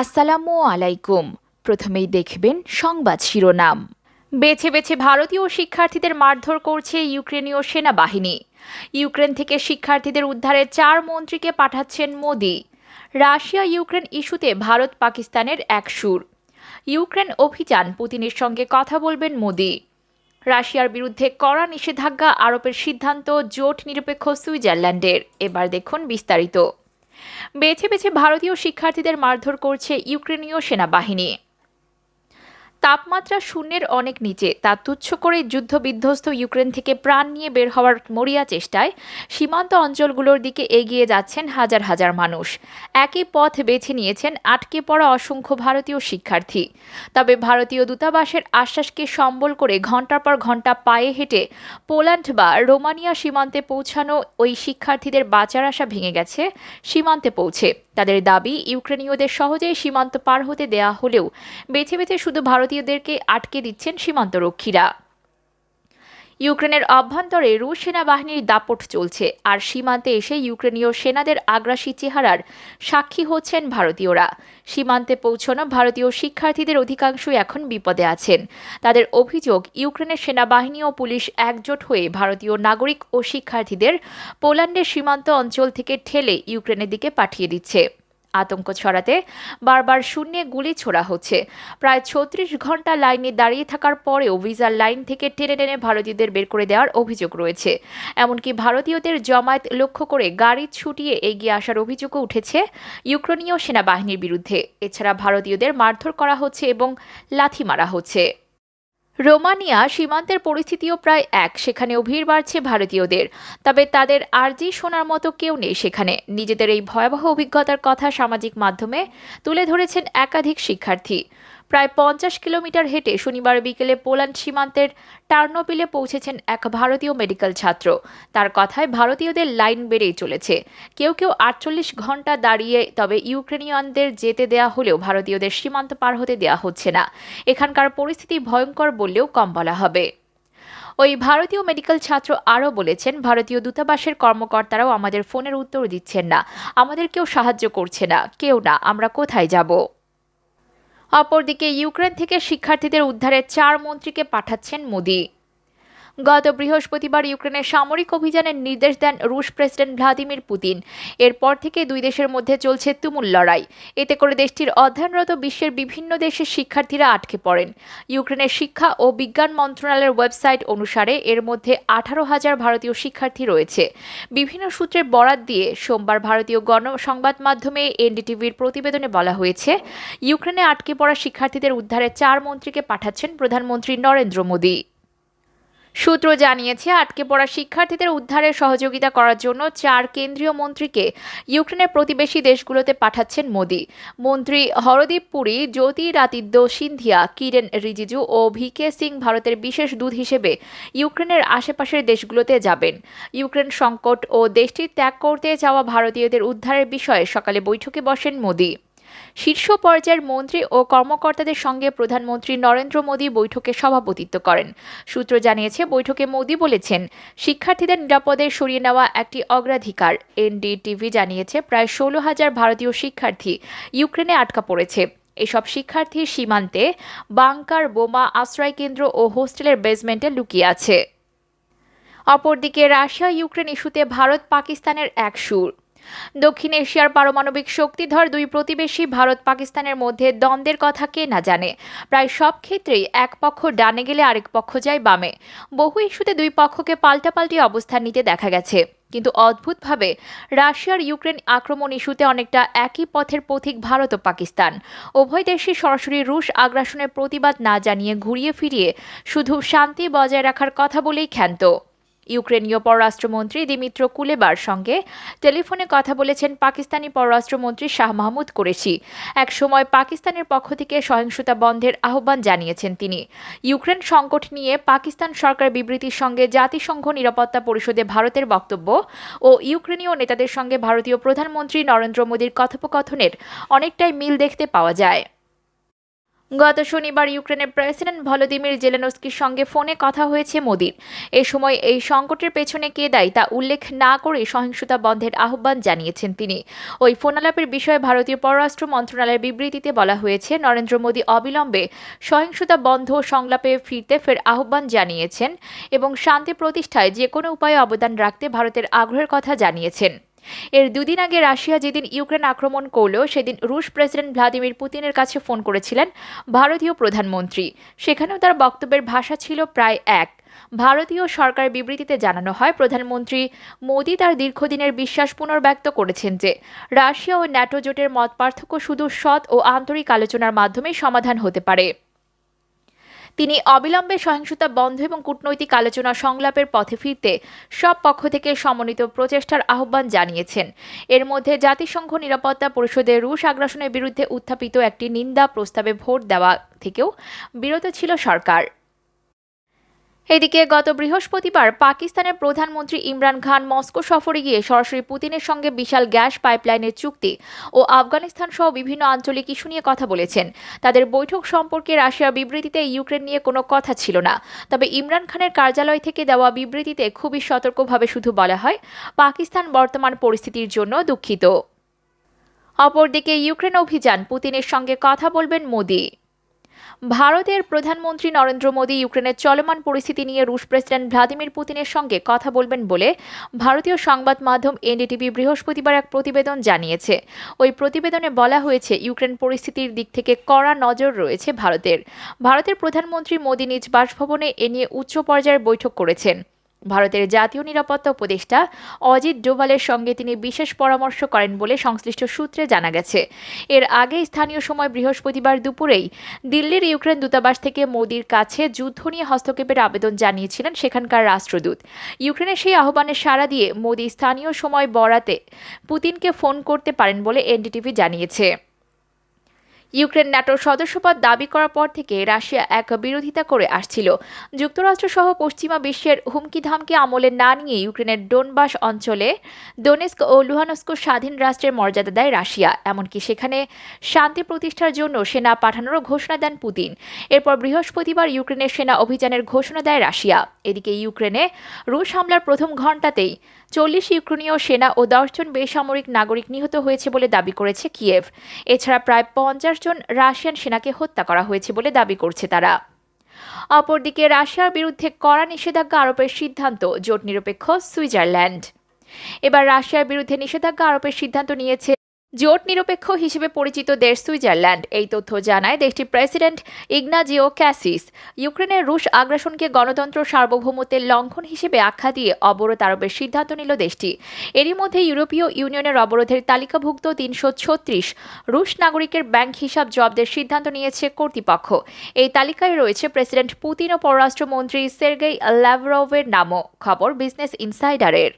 আসসালামু আলাইকুম। প্রথমেই দেখবেন সংবাদ শিরোনাম। বেছে বেছে ভারতীয় শিক্ষার্থীদের মারধর করছে ইউক্রেনীয় সেনাবাহিনী। ইউক্রেন থেকে শিক্ষার্থীদের উদ্ধারে চার মন্ত্রীকে পাঠাচ্ছেন মোদি। রাশিয়া ইউক্রেন ইস্যুতে ভারত পাকিস্তানের এক সুর। ইউক্রেন অভিযান পুতিনের সঙ্গে কথা বলবেন মোদি। রাশিয়ার বিরুদ্ধে কড়া নিষেধাজ্ঞা আরোপের সিদ্ধান্ত জোট নিরপেক্ষ সুইজারল্যান্ডের। এবার দেখুন বিস্তারিত। বেছে বেছে ভারতীয় শিক্ষার্থীদের মারধর করছে ইউক্রেনীয় সেনাবাহিনী। তাপমাত্রা শূন্যের অনেক নিচে। তা তুচ্ছ করে যুদ্ধ বিধ্বস্ত ইউক্রেন থেকে প্রাণ নিয়ে বের হওয়ার মরিয়া চেষ্টায় সীমান্ত অঞ্চলগুলোর দিকে এগিয়ে যাচ্ছেন হাজার হাজার মানুষ। একই পথ বেছে নিয়েছেন আটকে পড়া অসংখ্য ভারতীয় শিক্ষার্থী। তবে ভারতীয় দূতাবাসের আশ্বাসকে সম্বল করে ঘণ্টার পর ঘণ্টা পায়ে হেঁটে পোল্যান্ড বা রোমানিয়া সীমান্তে পৌঁছানো ওই শিক্ষার্থীদের বাঁচার আশা ভেঙে গেছে, সীমান্তে পৌঁছে। তাদের দাবি, ইউক্রেনীয়দের সহজেই সীমান্ত পার হতে দেয়া হলেও বেছে বেছে শুধু ভারতীয়দেরকে আটকে দিচ্ছেন সীমান্তরক্ষীরা। ইউক্রেনের অভ্যন্তরে রুশ সেনাবাহিনীর দাপট চলছে, আর সীমান্তে এসে ইউক্রেনীয় সেনাদের আগ্রাসী চেহারার সাক্ষী হচ্ছেন ভারতীয়রা। সীমান্তে পৌঁছানো ভারতীয় শিক্ষার্থীদের অধিকাংশই এখন বিপদে আছেন। তাদের অভিযোগ, ইউক্রেনের সেনাবাহিনী ও পুলিশ একজোট হয়ে ভারতীয় নাগরিক ও শিক্ষার্থীদের পোল্যান্ডের সীমান্ত অঞ্চল থেকে ঠেলে ইউক্রেনের দিকে পাঠিয়ে দিচ্ছে। আতঙ্ক ছড়াতে বারবার শূন্যে গুলি ছোড়া হচ্ছে। প্রায় ছত্রিশ ঘণ্টা লাইনে দাঁড়িয়ে থাকার পরেও ভিসার লাইন থেকে টেনে টেনে ভারতীয়দের বের করে দেওয়ার অভিযোগ রয়েছে। এমনকি ভারতীয়দের জমায়েত লক্ষ্য করে গাড়ি ছুটিয়ে এগিয়ে আসার অভিযোগও উঠেছে ইউক্রেনীয় সেনাবাহিনীর বিরুদ্ধে। এছাড়া ভারতীয়দের মারধর করা হচ্ছে এবং লাথি মারা হচ্ছে। রোমানিয়া সীমান্তের পরিস্থিতিও প্রায় এক। সেখানেও ভিড় বাড়ছে ভারতীয়দের। তবে তাদের আর্জি শোনার মতো কেউ নেই সেখানে। নিজেদের এই ভয়াবহ অভিজ্ঞতার কথা সামাজিক মাধ্যমে তুলে ধরেছেন একাধিক শিক্ষার্থী। প্রায় পঞ্চাশ কিলোমিটার হেঁটে শনিবার বিকেলে পোল্যান্ড সীমান্তের টার্নোপিলে পৌঁছেছেন এক ভারতীয় মেডিকেল ছাত্র। তার কথায় ভারতীয়দের লাইন বেড়েই চলেছে। কেউ কেউ আটচল্লিশ ঘণ্টা দাঁড়িয়ে তবে ইউক্রেনিয়ানদের যেতে দেয়া হলেও ভারতীয়দের সীমান্ত পার হতে দেয়া হচ্ছে না। এখানকার পরিস্থিতি ভয়ঙ্কর বললেও কম বলা হবে। ওই ভারতীয় মেডিকেল ছাত্র আরও বলেছেন, ভারতীয় দূতাবাসের কর্মকর্তারাও আমাদের ফোনের উত্তর দিচ্ছেন না। আমাদের কেউ সাহায্য করছে না। কেউ না, আমরা কোথায় যাব? অপরদিকে ইউক্রেন থেকে শিক্ষার্থীদের উদ্ধারে চার মন্ত্রীকে পাঠাচ্ছেন মোদি। গত বৃহস্পতিবার ইউক্রেনের সামরিক অভিযানের নির্দেশ দেন রুশ প্রেসিডেন্ট ভ্লাদিমির পুতিন। এরপর থেকে দুই দেশের মধ্যে চলছে তুমুল লড়াই। এতে করে দেশটির অধ্যয়নরত বিশ্বের বিভিন্ন দেশের শিক্ষার্থীরা আটকে পড়েন। ইউক্রেনের শিক্ষা ও বিজ্ঞান মন্ত্রণালয়ের ওয়েবসাইট অনুসারে এর মধ্যে আঠারো হাজার ভারতীয় শিক্ষার্থী রয়েছে। বিভিন্ন সূত্রের বরাত দিয়ে সোমবার ভারতীয় গণ সংবাদ মাধ্যমে এনডিটিভির প্রতিবেদনে বলা হয়েছে, ইউক্রেনে আটকে পড়া শিক্ষার্থীদের উদ্ধারে চার মন্ত্রীকে পাঠাচ্ছেন প্রধানমন্ত্রী নরেন্দ্র মোদী। সূত্র জানিয়েছে, আটকে পড়া শিক্ষার্থীদের উদ্ধারে সহযোগিতা করার জন্য চার কেন্দ্রীয় মন্ত্রীকে ইউক্রেনের প্রতিবেশী দেশগুলোতে পাঠাচ্ছেন মোদী। মন্ত্রী হরদীপ পুরী, জ্যোতিরাদিত্য সিন্ধিয়া, কিরেন রিজিজু ও ভিকে সিং ভারতের বিশেষ দূত হিসেবে ইউক্রেনের আশেপাশের দেশগুলোতে যাবেন। ইউক্রেন সংকট ও দেশটি ত্যাগ করতে যাওয়া ভারতীয়দের উদ্ধারের বিষয়ে সকালে বৈঠকে বসেন মোদী। শীর্ষ পর্যায়ের মন্ত্রী ও কর্মকর্তাদের সঙ্গে প্রধানমন্ত্রী নরেন্দ্র মোদী বৈঠকে সভাপতিত্ব করেন। সূত্র জানিয়েছে, বৈঠকে মোদী বলেছেন, শিক্ষার্থীদের নিরাপদে সরিয়ে নেওয়া একটি অগ্রাধিকার। এনডিটিভি জানিয়েছে, প্রায় ষোলো হাজার ভারতীয় শিক্ষার্থী ইউক্রেনে আটকা পড়েছে। এসব শিক্ষার্থী সীমান্তে বাংকার, বোমা আশ্রয়কেন্দ্র ও হোস্টেলের বেসমেন্টে লুকিয়ে আছে। অপরদিকে রাশিয়া ইউক্রেন ইস্যুতে ভারত পাকিস্তানের এক সুর। দক্ষিণ এশিয়ার পারমাণবিক শক্তিধর দুই প্রতিবেশী ভারত পাকিস্তানের মধ্যে দ্বন্দ্বের কথা কে না জানে। প্রায় সব ক্ষেত্রেই এক পক্ষ ডানে গেলে আরেক পক্ষ যায় বামে। বহু ইস্যুতে দুই পক্ষকে পাল্টাপাল্টি অবস্থান নিতে দেখা গেছে। কিন্তু অদ্ভুতভাবে রাশিয়ার ইউক্রেন আক্রমণ ইস্যুতে অনেকটা একই পথের পথিক ভারত ও পাকিস্তান। উভয় দেশই সরাসরি রুশ আগ্রাসনের প্রতিবাদ না জানিয়ে ঘুরিয়ে ফিরিয়ে শুধু শান্তি বজায় রাখার কথা বলেই ক্ষান্ত। ইউক্রেনীয় পররাষ্ট্রমন্ত্রী দিমিত্র কুলেবার সঙ্গে টেলিফোনে কথা বলেছেন পাকিস্তানি পররাষ্ট্রমন্ত্রী শাহ মাহমুদ কুরেশি। এক সময় পাকিস্তানের পক্ষ থেকে সহিংসতা বন্ধের আহ্বান জানিয়েছেন তিনি। ইউক্রেন সংকট নিয়ে পাকিস্তান সরকার বিবৃতির সঙ্গে জাতিসংঘ নিরাপত্তা পরিষদে ভারতের বক্তব্য ও ইউক্রেনীয় নেতাদের সঙ্গে ভারতীয় প্রধানমন্ত্রী নরেন্দ্র মোদীর কথোপকথনের অনেকটাই মিল দেখতে পাওয়া যায়। গত শনিবার ইউক্রেনের প্রেসিডেন্ট ভলোদিমির জেলেনস্কির সঙ্গে ফোনে কথা হয়েছে মোদির। এ সময় এই সংকটের পেছনে কে দায়ী তা উল্লেখ না করে সহিংসতা বন্ধের আহ্বান জানিয়েছেন তিনি। ওই ফোনালাপের বিষয়ে ভারতীয় পররাষ্ট্র মন্ত্রণালয়ের বিবৃতিতে বলা হয়েছে, নরেন্দ্র মোদী অবিলম্বে সহিংসতা বন্ধ সংলাপে ফিরতে ফের আহ্বান জানিয়েছেন এবং শান্তি প্রতিষ্ঠায় যে কোনো উপায়ে অবদান রাখতে ভারতের আগ্রহের কথা জানিয়েছেন। এর দুদিন আগে রাশিয়া যেদিন ইউক্রেন আক্রমণ করল, সেদিন রুশ প্রেসিডেন্ট ভ্লাদিমির পুতিনের কাছে ফোন করেছিলেন ভারতীয় প্রধানমন্ত্রী। সেখানেও তার বক্তব্যের ভাষা ছিল প্রায় এক। ভারতীয় সরকার বিবৃতিতে জানানো হয়, প্রধানমন্ত্রী মোদি তার দীর্ঘদিনের বিশ্বাস পুনর্ব্যক্ত করেছেন যে, রাশিয়া ও ন্যাটো জোটের মত পার্থক্য শুধু সৎ ও আন্তরিক আলোচনার মাধ্যমে সমাধান হতে পারে। তিনি অবিলম্বে সহিংসতা বন্ধ এবং কূটনৈতিক আলোচনা সংলাপের পথে ফিরতে সব পক্ষ থেকে সমন্বিত প্রচেষ্টার আহ্বান জানিয়েছেন। এর মধ্যে জাতিসংঘ নিরাপত্তা পরিষদে রুশ আগ্রাসনের বিরুদ্ধে উত্থাপিত একটি নিন্দা প্রস্তাবে ভোট দেওয়া থেকেও বিরত ছিল সরকার। এদিকে গত বৃহস্পতিবার পাকিস্তানের প্রধানমন্ত্রী ইমরান খান মস্কো সফরে গিয়ে সরাসরি পুতিনের সঙ্গে বিশাল গ্যাস পাইপলাইনের চুক্তি ও আফগানিস্তান সহ বিভিন্ন আঞ্চলিক ইস্যু নিয়ে কথা বলেছেন। তাদের বৈঠক সম্পর্কে রাশিয়ার বিবৃতিতে ইউক্রেন নিয়ে কোনো কথা ছিল না। তবে ইমরান খানের কার্যালয় থেকে দেওয়া বিবৃতিতে খুবই সতর্কভাবে শুধু বলা হয়, পাকিস্তান বর্তমান পরিস্থিতির জন্য দুঃখিত। অপরদিকে ইউক্রেন অভিযান, পুতিনের সঙ্গে কথা বলবেন মোদি। ভারতের প্রধানমন্ত্রী নরেন্দ্র মোদী ইউক্রেনের চলমান পরিস্থিতি নিয়ে রুশ প্রেসিডেন্ট ভ্লাদিমির পুতিনের সঙ্গে কথা বলবেন বলে ভারতীয় সংবাদ মাধ্যম এনডিটিভি বৃহস্পতিবার এক প্রতিবেদন জানিয়েছে। ওই প্রতিবেদনে বলা হয়েছে, ইউক্রেন পরিস্থিতির দিক থেকে কড়া নজর রয়েছে ভারতের। ভারতের প্রধানমন্ত্রী মোদী নিজ বাসভবনে এ নিয়ে উচ্চ পর্যায়ের বৈঠক করেছেন। ভারতের জাতীয় নিরাপত্তা উপদেষ্টা অজিত ডোভালের সঙ্গে তিনি বিশেষ পরামর্শ করেন বলে সংশ্লিষ্ট সূত্রে জানা গেছে। এর আগে স্থানীয় সময় বৃহস্পতিবার দুপুরেই দিল্লির ইউক্রেন দূতাবাস থেকে মোদির কাছে যুদ্ধ নিয়ে হস্তক্ষেপের আবেদন জানিয়েছিলেন সেখানকার রাষ্ট্রদূত। ইউক্রেনের সেই আহ্বানে সাড়া দিয়ে মোদি স্থানীয় সময় বরাতে পুতিনকে ফোন করতে পারেন বলে এনডিটিভি জানিয়েছে। ইউক্রেন ন্যাটোর সদস্যপদ দাবি করার পর থেকে রাশিয়া এক বিরোধিতা করে আসছিল। যুক্তরাষ্ট্রসহ পশ্চিমা বিশ্বের হুমকি ধামকি আমলে না নিয়ে ইউক্রেনের ডোনবাস অঞ্চলে ডোনেস্ক ও লুহানস্ক স্বাধীন রাষ্ট্রের মর্যাদা দেয় রাশিয়া। এমনকি সেখানে শান্তি প্রতিষ্ঠার জন্য সেনা পাঠানোরও ঘোষণা দেন পুতিন। এরপর বৃহস্পতিবার ইউক্রেনের সেনা অভিযানের ঘোষণা দেয় রাশিয়া। এদিকে ইউক্রেনে রুশ হামলার প্রথম ঘণ্টাতেই চল্লিশ ইউক্রেনীয় সেনা ও দশজন বেসামরিক নাগরিক নিহত হয়েছে বলে দাবি করেছে কিয়েভ। এছাড়া প্রায় পঞ্চাশ জন রাশিয়ান সেনাকে হত্যা করা হয়েছে বলে দাবি করছে তারা। অপরদিকে রাশিয়ার বিরুদ্ধে কড়া নিষেধাজ্ঞা আরোপের সিদ্ধান্ত জোট নিরপেক্ষ সুইজারল্যান্ড। এবার রাশিয়ার বিরুদ্ধে নিষেধাজ্ঞা আরোপের সিদ্ধান্ত নিয়েছে জোট নিরপেক্ষ হিসেবে পরিচিত দেশ সুইজারল্যান্ড। এই তথ্য জানায় দেশটির প্রেসিডেন্ট ইগনাজিও ক্যাসিস। ইউক্রেনের রুশ আগ্রাসনকে গণতন্ত্র সার্বভৌমত্বের লঙ্ঘন হিসেবে আখ্যা দিয়ে অবরোধ আরোপের সিদ্ধান্ত নিল দেশটি। এরই মধ্যে ইউরোপীয় ইউনিয়নের অবরোধের তালিকাভুক্ত তিনশো ছত্রিশ রুশ নাগরিকের ব্যাংক হিসাব জব্দের সিদ্ধান্ত নিয়েছে কর্তৃপক্ষ। এই তালিকায় রয়েছে প্রেসিডেন্ট পুতিন ও পররাষ্ট্রমন্ত্রী সের্গেই ল্যাভরভের নামও। খবর বিজনেস ইনসাইডারের।